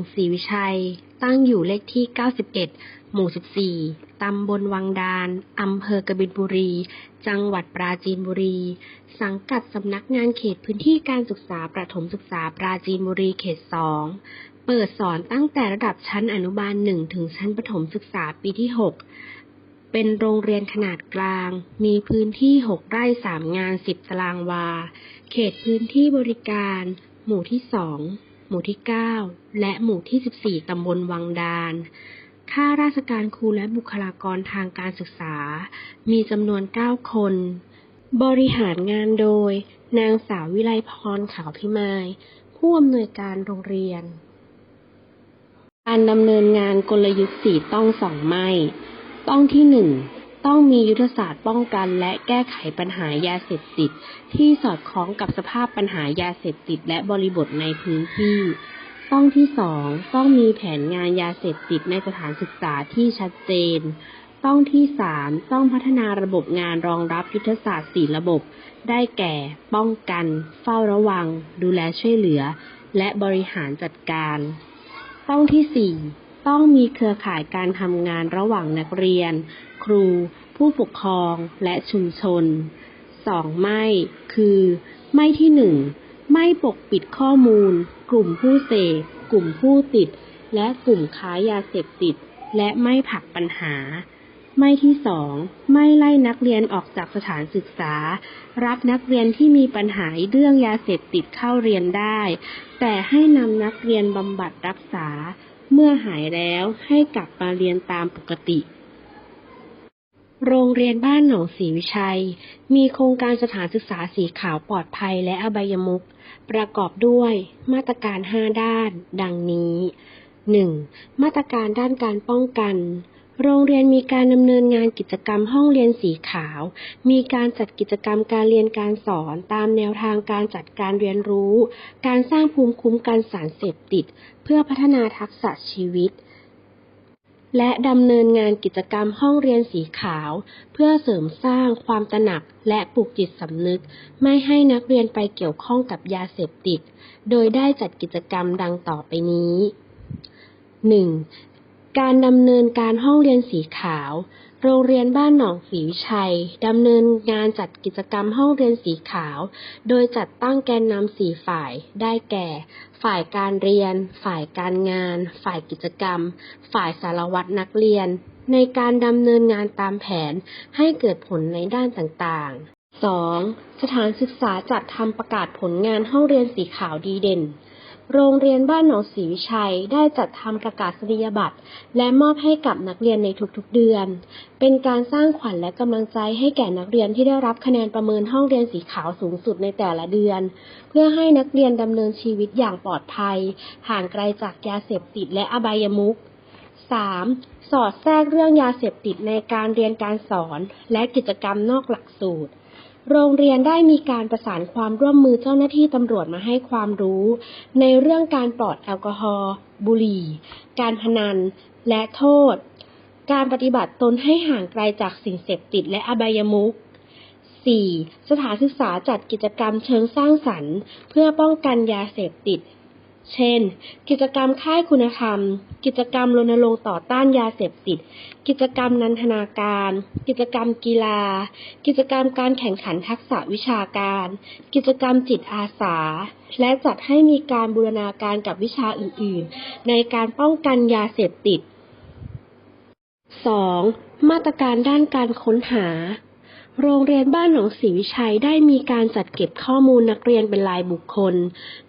งศรีวิชัย ตั้งอยู่เลขที่ 91 หมู่ 14 ตำบลวังดาน อำเภอกบินบุรี จังหวัดปราจีนบุรี สังกัดสำนักงานเขตพื้นที่การศึกษาประถมศึกษาปราจีนบุรีเขต 2 เปิดสอนตั้งแต่ระดับชั้นอนุบาล 1 ถึงชั้นประถมศึกษาปีที่ 6เป็นโรงเรียนขนาดกลาง มีพื้นที่ 6 ไร่ 3 งาน 10 ตารางวา เขตพื้นที่บริการ หมู่ที่ 2 หมู่ที่ 9 และหมู่ที่ 14 ตำบลวังดานข้าราชการครูและบุคลากรทางการศึกษา มีจำนวน 9 คน บริหารงานโดย นางสาววิไลพรขาวพิมาย ผู้อำนวยการโรงเรียน การดำเนินงานกลยุทธ์สี่ต้องสองไม่ ต้องที่หนึ่ง ต้องมียุทธศาสตร์ป้องกันและแก้ไขปัญหายาเสพติด ที่สอดคล้องกับสภาพปัญหายาเสพติดและบริบทในพื้นที่ ต้องที่สองต้องมีแผนงานยาเสพติดในสถานศึกษาที่ชัดเจน ต้องที่สามต้องพัฒนาระบบงานรองรับยุทธศาสตร์สี่ระบบ ได้แก่ ป้องกัน เฝ้าระวัง ดูแลช่วยเหลือ และบริหารจัดการ ต้องที่สี่ต้องมีเครือข่ายการทำงานระหว่างนักเรียน ครู ผู้ปกครองและชุมชนสองไม่คือ ไม่ที่หนึ่งไม่ปกปิดข้อมูล กลุ่มผู้เสพกลุ่มผู้ติด และกลุ่มค้ายาเสพติด และไม่ผลักปัญหา ไม่ที่สองไม่ไล่นักเรียนออกจากสถานศึกษา รับนักเรียนที่มีปัญหาเรื่องยาเสพติดเข้าเรียนได้ แต่ให้นำนักเรียนบำบัดรักษา เมื่อหายแล้วให้กลับมาเรียนตามปกติ โรงเรียนบ้านหนองศรีวิชัย มีโครงการสถานศึกษาสีขาวปลอดภัยและอบายมุขประกอบด้วยมาตรการ 5 ด้าน ดังนี้ 1. มาตรการด้านการป้องกัน โรงเรียนมีการดำเนินงานกิจกรรมห้องเรียนสีขาว มีการจัดกิจกรรมการเรียนการสอนตามแนวทางการจัดการเรียนรู้ การสร้างภูมิคุ้มกันสารเสพติด เพื่อพัฒนาทักษะชีวิต และดำเนินงานกิจกรรมห้องเรียนสีขาว เพื่อเสริมสร้างความตระหนักและปลูกจิตสำนึก ไม่ให้นักเรียนไปเกี่ยวข้องกับยาเสพติด โดยได้จัดกิจกรรมดังต่อไปนี้ 1. การดำเนินการห้องเรียนสีขาว โรงเรียนบ้านหนองศรีวิชัยดำเนินงานจัดกิจกรรมห้องเรียนสีขาว โดยจัดตั้งแกนนำสี่ฝ่ายได้แก่ ฝ่ายการเรียน ฝ่ายการงาน ฝ่ายกิจกรรม ฝ่ายสารวัตรนักเรียน ในการดำเนินงานตามแผนให้เกิดผลในด้านต่างๆ 2. สถานศึกษาจัดทำประกาศผลงานห้องเรียนสีขาวดีเด่น โรงเรียนบ้านหนองศรีวิชัยได้จัดทำประกาศนียบัตรและมอบให้กับนักเรียนในทุกๆเดือน เป็นการสร้างขวัญและกำลังใจให้แก่นักเรียนที่ได้รับคะแนนประเมินห้องเรียนสีขาวสูงสุดในแต่ละเดือน เพื่อให้นักเรียนดำเนินชีวิตอย่างปลอดภัย ห่างไกลจากยาเสพติดและอบายมุข 3. สอดแทรกเรื่องยาเสพติดในการเรียนการสอน และกิจกรรมนอกหลักสูตร โรงเรียนได้มีการประสานความร่วมมือเจ้าหน้าที่ตำรวจมาให้ความรู้ ในเรื่องการปลอดแอลกอฮอล์บุหรี่ การพนัน และโทษ การปฏิบัติตนให้ห่างไกลจากสิ่งเสพติดและอบายมุข 4. สถานศึกษาจัดกิจกรรมเชิงสร้างสรรค์ เพื่อป้องกันยาเสพติด เช่น กิจกรรมค่ายคุณธรรม กิจกรรมรณรงค์ต่อต้านยาเสพติด กิจกรรมนันทนาการ กิจกรรมกีฬา กิจกรรมการแข่งขันทักษะวิชาการ กิจกรรมจิตอาสา และจัดให้มีการบูรณาการกับวิชาอื่น ๆ ในการป้องกันยาเสพติด 2. มาตรการด้านการค้นหา โรงเรียนบ้านหนองศรีวิชัยได้มีการจัดเก็บข้อมูลนักเรียนเป็นรายบุคคล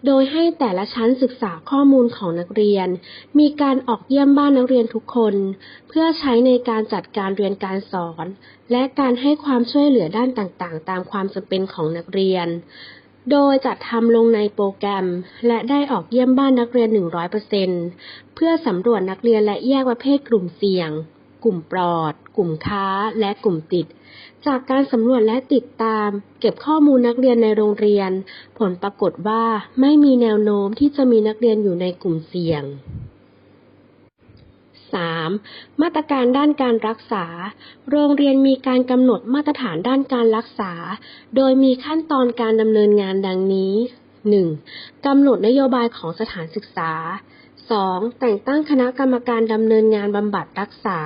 โดยให้แต่ละชั้นศึกษาข้อมูลของนักเรียน มีการออกเยี่ยมบ้านนักเรียนทุกคน เพื่อใช้ในการจัดการเรียนการสอน และการให้ความช่วยเหลือด้านต่างๆ ตามความจำเป็นของนักเรียน โดยจัดทำลงในโปรแกรม และได้ออกเยี่ยมบ้านนักเรียน 100%เพื่อสำรวจนักเรียนและแยกประเภทกลุ่มเสี่ยง กลุ่มปลอด กลุ่มค้า และกลุ่มติด จากการสำรวจและติดตาม เก็บข้อมูลนักเรียนในโรงเรียน ผลปรากฏว่าไม่มีแนวโน้มที่จะมีนักเรียนอยู่ในกลุ่มเสี่ยง 3. มาตรการด้านการรักษา โรงเรียนมีการกำหนดมาตรฐานด้านการรักษา โดยมีขั้นตอนการดำเนินงานดังนี้ 1. กำหนดนโยบายของสถานศึกษา 2. แต่งตั้งคณะกรรมการดำเนินงานบำบัดรักษา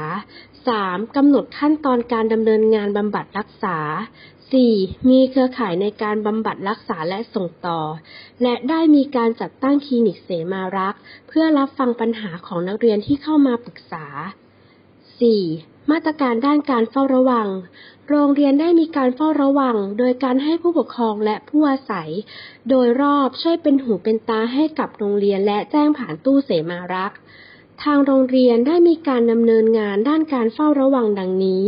3. กำหนดขั้นตอนการดำเนินงานบำบัดรักษา 4. มีเครือข่ายในการบำบัดรักษาและส่งต่อ และได้มีการจัดตั้งคลินิกเสมารักษ์ เพื่อรับฟังปัญหาของนักเรียนที่เข้ามาปรึกษา 4. มาตรการด้านการเฝ้าระวัง โรงเรียนได้มีการเฝ้าระวัง โดยการให้ผู้ปกครองและผู้อาศัย โดยรอบช่วยเป็นหูเป็นตาให้กับโรงเรียนและแจ้งผ่านตู้เสมารักษ์ทางโรงเรียนได้มีการดำเนินงานด้านการเฝ้าระวังดังนี้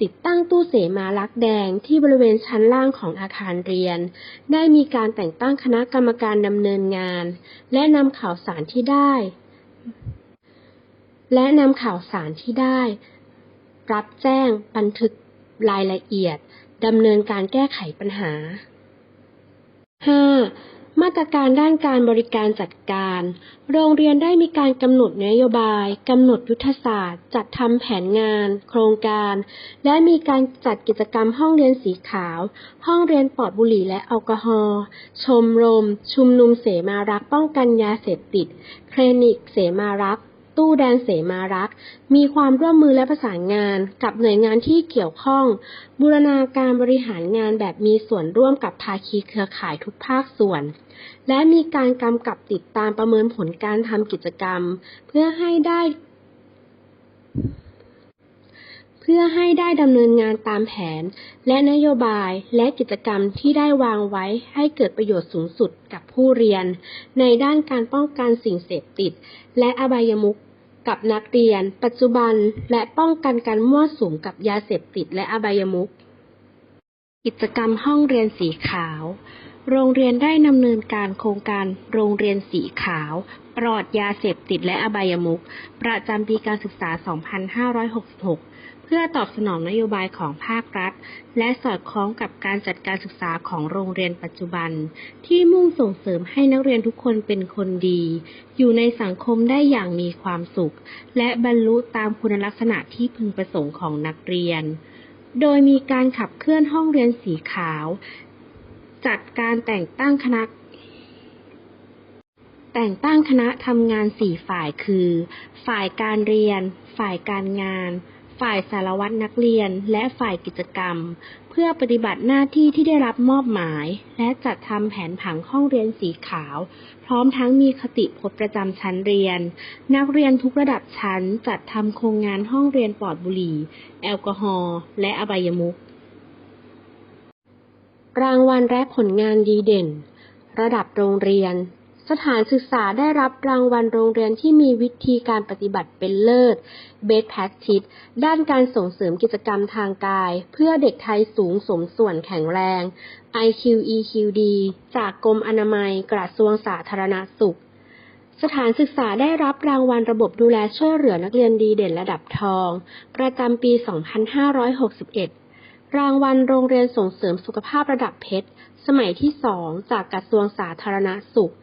ติดตั้งตู้เสมารักษ์แดงที่บริเวณชั้นล่างของอาคารเรียน ได้มีการแต่งตั้งคณะกรรมการดำเนินงาน และนำข่าวสารที่ได้ และนำข่าวสารที่ได้ รับแจ้ง บันทึกรายละเอียด ดำเนินการแก้ไขปัญหา 5. มาตรการด้านการบริการจัดการ โรงเรียนได้มีการกำหนดนโยบายกำหนดยุทธศาสตร์ จัดทำแผนงาน โครงการ และมีการจัดกิจกรรมห้องเรียนสีขาว ห้องเรียนปลอดบุหรี่และแอลกอฮอล์ชมรม ชุมนุมเสมารักป้องกันยาเสพติด คลินิกเสมารักษ ตู้แดนเสมารักษ์มีความร่วมมือและประสานงานกับหน่วยงานที่เกี่ยวข้อง บูรณาการบริหารงานแบบมีส่วนร่วมกับภาคีเครือข่ายทุกภาคส่วน และมีการกำกับติดตามประเมินผลการทำกิจกรรม เพื่อให้ได้ เพื่อให้ได้ดำเนินงานตามแผน และนโยบายและกิจกรรมที่ได้วางไว้ให้เกิดประโยชน์สูงสุดกับผู้เรียน ในด้านการป้องกันสิ่งเสพติด และอบายมุขกับนักเรียน ปัจจุบันและป้องกันการมั่วสุมกับยาเสพติดและอบายมุขกิจกรรมห้องเรียนสีขาว โรงเรียนได้ดำเนินการโครงการโรงเรียนสีขาว ปลอดยาเสพติดและอบายมุขประจำปีการศึกษา 2566 เพื่อตอบสนองนโยบายของภาครัฐ และสอดคล้องกับการจัดการศึกษาของโรงเรียนปัจจุบัน ที่มุ่งส่งเสริมให้นักเรียนทุกคนเป็นคนดี อยู่ในสังคมได้อย่างมีความสุข และบรรลุตามคุณลักษณะที่พึงประสงค์ของนักเรียนโดยมีการขับเคลื่อนห้องเรียนสีขาว จัดการแต่งตั้งคณะ แต่งตั้งคณะทำงานสี่ฝ่ายคือ ฝ่ายการเรียน ฝ่ายการงาน ฝ่ายสารวัตรนักเรียน และฝ่ายกิจกรรม เพื่อปฏิบัติหน้าที่ที่ได้รับมอบหมาย และจัดทำแผนผังห้องเรียนสีขาว พร้อมทั้งมีคติพจน์ประจำชั้นเรียน นักเรียนทุกระดับชั้นจัดทำโครงงานห้องเรียนปลอดบุหรี่ แอลกอฮอล์และอบายมุข รางวัลและผลงานดีเด่น ระดับโรงเรียน สถานศึกษาได้รับรางวัลโรงเรียนที่มีวิธีการปฏิบัติเป็นเลิศ Best Practice ด้านการส่งเสริมกิจกรรมทางกาย เพื่อเด็กไทยสูงสมส่วนแข็งแรง IQEQD จากกรมอนามัยกระทรวงสาธารณสุข สถานศึกษาได้รับรางวัลระบบดูแลช่วยเหลือนักเรียนดีเด่นระดับทอง ประจำปี 2561 รางวัลโรงเรียนส่งเสริมสุขภาพระดับเพชร สมัยที่2จากกระทรวงสาธารณสุข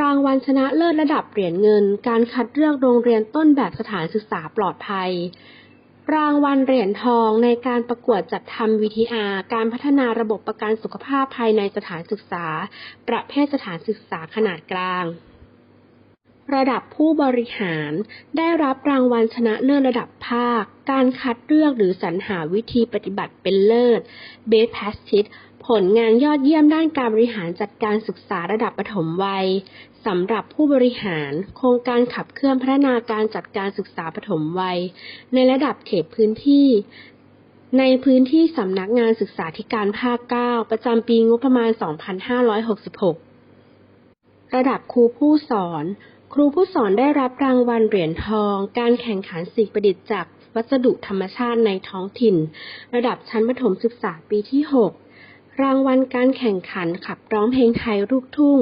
รางวัลชนะเลิศระดับเหรียญเงิน การคัดเลือกโรงเรียนต้นแบบสถานศึกษาปลอดภัย รางวัลเหรียญทองในการประกวดจัดทำ VTR การพัฒนาระบบประกันสุขภาพภายในสถานศึกษา ประเภทสถานศึกษาขนาดกลางระดับผู้บริหารได้รับรางวัลชนะเลิศระดับ ภาค การคัดเลือกหรือสรรหาวิธีปฏิบัติเป็นเลิศ Best Practice ผลงานยอดเยี่ยมด้านการบริหารจัดการศึกษาระดับประถมวัยสำหรับผู้บริหาร โครงการขับเคลื่อนพัฒนาการจัดการศึกษาประถมวัย ในระดับเขตพื้นที่ ในพื้นที่สำนักงานศึกษาธิการภาค 9 ประจำปีงบประมาณ 2566 ระดับครูผู้สอน ครูผู้สอนได้รับรางวัลเหรียญทอง การแข่งขันสิ่งประดิษฐ์จากวัสดุธรรมชาติในท้องถิ่น ระดับชั้นประถมศึกษาปีที่ 6 รางวัลการแข่งขันขับร้องเพลงไทยลูกทุ่ง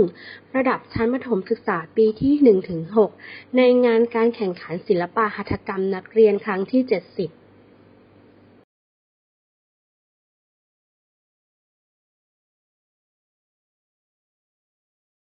ระดับชั้นประถมศึกษาปีที่ 1-6 ในงานการแข่งขันศิลปะหัตถกรรมนักเรียนครั้งที่ 70